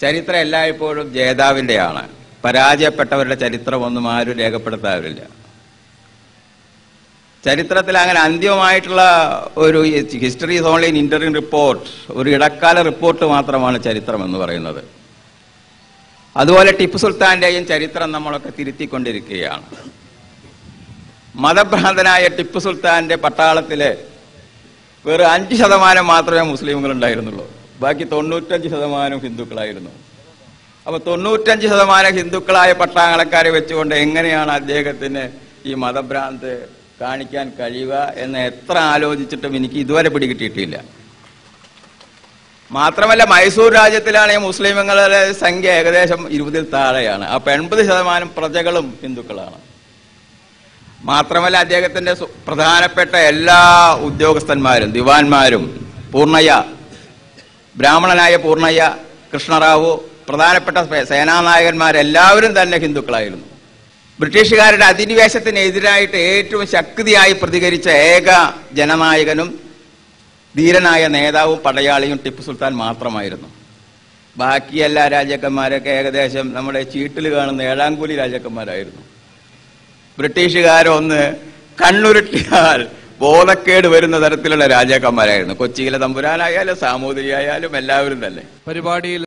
ചരിത്രം എല്ലായ്പ്പോഴും ജേതാവിന്റെയാണ് പരാജയപ്പെട്ടവരുടെ ചരിത്രമൊന്നും ആരും രേഖപ്പെടുത്താറില്ല. ചരിത്രത്തിൽ അങ്ങനെ അന്തിമമായിട്ടുള്ള ഒരു ഹിസ്റ്ററി ഓൺലൈൻ ഇന്റർവ്യൂ റിപ്പോർട്ട് ഒരു ഇടക്കാല റിപ്പോർട്ട് മാത്രമാണ് ചരിത്രം എന്ന് പറയുന്നത്. അതുപോലെ ടിപ്പു സുൽത്താന്റെയും ചരിത്രം നമ്മളൊക്കെ തിരുത്തിക്കൊണ്ടിരിക്കുകയാണ്. മതഭ്രാന്തനായ ടിപ്പു സുൽത്താന്റെ പട്ടാളത്തിൽ വെറും അഞ്ച് ശതമാനം മാത്രമേ മുസ്ലിമുകൾ ഉണ്ടായിരുന്നുള്ളൂ ബാക്കി തൊണ്ണൂറ്റഞ്ച് ശതമാനം ഹിന്ദുക്കളായിരുന്നു. അപ്പൊ തൊണ്ണൂറ്റഞ്ച് ശതമാനം ഹിന്ദുക്കളായ പട്ടാളക്കാരെ വെച്ചുകൊണ്ട് എങ്ങനെയാണ് അദ്ദേഹത്തിന് ഈ മതഭ്രാന്ത് കാണിക്കാൻ കഴിയുക എന്ന് എത്ര ആലോചിച്ചിട്ടും എനിക്ക് ഇതുവരെ പിടികിട്ടിയിട്ടില്ല. മാത്രമല്ല മൈസൂർ രാജ്യത്തിലാണ് ഈ മുസ്ലിമുകളുടെ സംഖ്യ ഏകദേശം ഇരുപതിൽ താഴെയാണ്. അപ്പൊ എൺപത് ശതമാനം പ്രജകളും ഹിന്ദുക്കളാണ്. മാത്രമല്ല അദ്ദേഹത്തിന്റെ പ്രധാനപ്പെട്ട എല്ലാ ഉദ്യോഗസ്ഥന്മാരും ദിവാൻമാരും പൂർണയ്യ ബ്രാഹ്മണനായ പൂർണയ്യ കൃഷ്ണറാവു പ്രധാനപ്പെട്ട സേനാനായകന്മാരെല്ലാവരും തന്നെ ഹിന്ദുക്കളായിരുന്നു. ബ്രിട്ടീഷുകാരുടെ അധിനിവേശത്തിനെതിരായിട്ട് ഏറ്റവും ശക്തിയായി പ്രതികരിച്ച ഏക ജനനായകനും ധീരനായ നേതാവും പടയാളിയും ടിപ്പു സുൽത്താൻ മാത്രമായിരുന്നു. ബാക്കി എല്ലാ രാജാക്കന്മാരൊക്കെ ഏകദേശം നമ്മുടെ ചീട്ടിൽ കാണുന്ന ഏഴാംകൂലി രാജാക്കന്മാരായിരുന്നു. ബ്രിട്ടീഷുകാരൊന്ന് കണ്ണുരുട്ടിയാൽ ബോധക്കേട് വരുന്ന തരത്തിലുള്ള രാജാക്കന്മാരായിരുന്നു. കൊച്ചിയിലെ തമ്പുരാനായാലും സാമൂതിരി ആയാലും എല്ലാവരും തന്നെ. പരിപാടിയിൽ